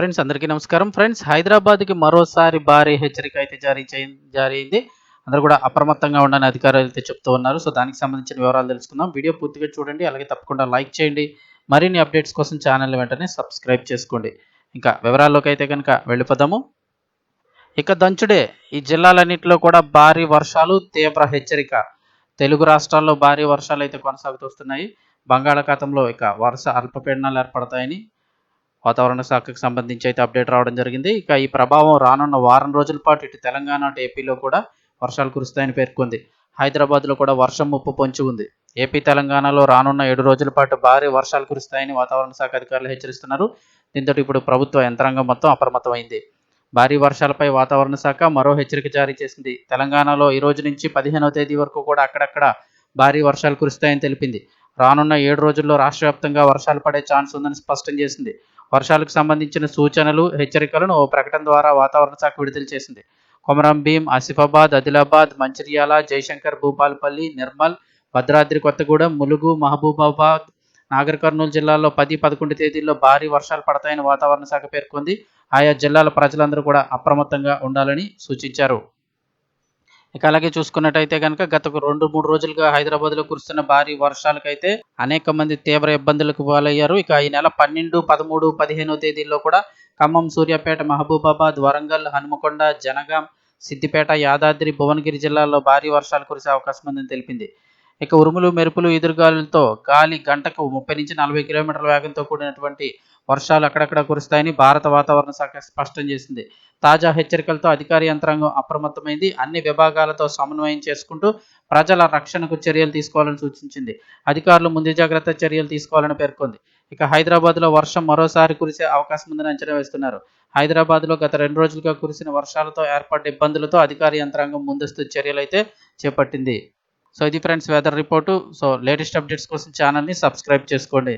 Friends అందరికీ నమస్కారం. Friends హైదరాబాద్కి మరోసారి భారీ హెచ్చరిక అయితే జారీ చేయ జారీ అయింది అందరూ కూడా అప్రమత్తంగా ఉండని అధికారులు అయితే చెప్తూ ఉన్నారు. సో దానికి సంబంధించిన వివరాలు తెలుసుకుందాం. వీడియో పూర్తిగా చూడండి. అలాగే తప్పకుండా లైక్ చేయండి. మరిన్ని అప్డేట్స్ కోసం ఛానల్ వెంటనే సబ్స్క్రైబ్ చేసుకోండి. ఇంకా వివరాల్లోకి అయితే కనుక వెళ్ళిపోదాము. ఇక దంచుడే ఈ జిల్లాలన్నింటిలో కూడా భారీ వర్షాలు తీవ్ర హెచ్చరిక. తెలుగు రాష్ట్రాల్లో భారీ వర్షాలు అయితే కొనసాగుతున్నాయి బంగాళాఖాతంలో ఇక వర్ష అల్పపీడనాలు ఏర్పడతాయని వాతావరణ శాఖకు సంబంధించి అయితే అప్డేట్ రావడం జరిగింది. ఇక ఈ ప్రభావం రానున్న వారం రోజుల పాటు ఇటు తెలంగాణ అటు ఏపీలో కూడా వర్షాలు కురుస్తాయని పేర్కొంది. హైదరాబాద్లో కూడా వర్షం ముప్పు పొంచి ఉంది. ఏపీ తెలంగాణలో రానున్న ఏడు రోజుల పాటు భారీ వర్షాలు కురుస్తాయని వాతావరణ శాఖ అధికారులు హెచ్చరిస్తున్నారు. దీంతో ఇప్పుడు ప్రభుత్వ యంత్రాంగం మొత్తం అప్రమత్తమైంది. భారీ వర్షాలపై వాతావరణ శాఖ మరో హెచ్చరిక జారీ చేసింది. తెలంగాణలో ఈ రోజు నుంచి పదిహేనవ తేదీ వరకు కూడా అక్కడక్కడ భారీ వర్షాలు కురుస్తాయని తెలిపింది. రానున్న ఏడు రోజుల్లో రాష్ట్ర వ్యాప్తంగా వర్షాలు పడే ఛాన్స్ ఉందని స్పష్టం చేసింది. వర్షాలకు సంబంధించిన సూచనలు హెచ్చరికలను ఓ ప్రకటన ద్వారా వాతావరణ శాఖ విడుదల చేసింది. కొమరం భీం ఆసిఫాబాద్ ఆదిలాబాద్ మంచిర్యాల జయశంకర్ భూపాలపల్లి నిర్మల్ భద్రాద్రి కొత్తగూడెం ములుగు మహబూబాబాద్ నాగర్ కర్నూలు జిల్లాల్లో పది పదకొండు తేదీల్లో భారీ వర్షాలు పడతాయని వాతావరణ శాఖ పేర్కొంది. ఆయా జిల్లాల ప్రజలందరూ కూడా అప్రమత్తంగా ఉండాలని సూచించారు. ఇక అలాగే చూసుకున్నట్టయితే కనుక గత రెండు మూడు రోజులుగా హైదరాబాద్లో కురుస్తున్న భారీ వర్షాలకైతే అనేక మంది తీవ్ర ఇబ్బందులకు పాలయ్యారు. ఇక ఈ నెల పన్నెండు పదమూడు పదిహేనో తేదీల్లో కూడా ఖమ్మం సూర్యాపేట మహబూబాబాద్ వరంగల్ హనుమకొండ జనగాం సిద్దిపేట యాదాద్రి భువనగిరి జిల్లాల్లో భారీ వర్షాలు కురిసే అవకాశం ఉందని తెలిపింది. ఇక ఉరుములు మెరుపులు ఎదురుగాలులతో గాలి గంటకు ముప్పై నుంచి నలభై కిలోమీటర్ల వేగంతో కూడినటువంటి వర్షాలు అక్కడక్కడ కురుస్తాయని భారత వాతావరణ శాఖ స్పష్టం చేసింది. తాజా హెచ్చరికలతో అధికార యంత్రాంగం అప్రమత్తమైంది. అన్ని విభాగాలతో సమన్వయం చేసుకుంటూ ప్రజల రక్షణకు చర్యలు తీసుకోవాలని సూచించింది. అధికారులు ముందు జాగ్రత్త చర్యలు తీసుకోవాలని పేర్కొంది. ఇక హైదరాబాద్లో వర్షం మరోసారి కురిసే అవకాశం ఉందని అంచనా వేస్తున్నారు. హైదరాబాద్లో గత రెండు రోజులుగా కురిసిన వర్షాలతో ఏర్పడ్డ ఇబ్బందులతో అధికార యంత్రాంగం ముందస్తు చర్యలైతే చేపట్టింది. సో ఇది friends weather report so latest updates కోసం ఛానల్ని సబ్స్క్రైబ్ చేసుకోండి.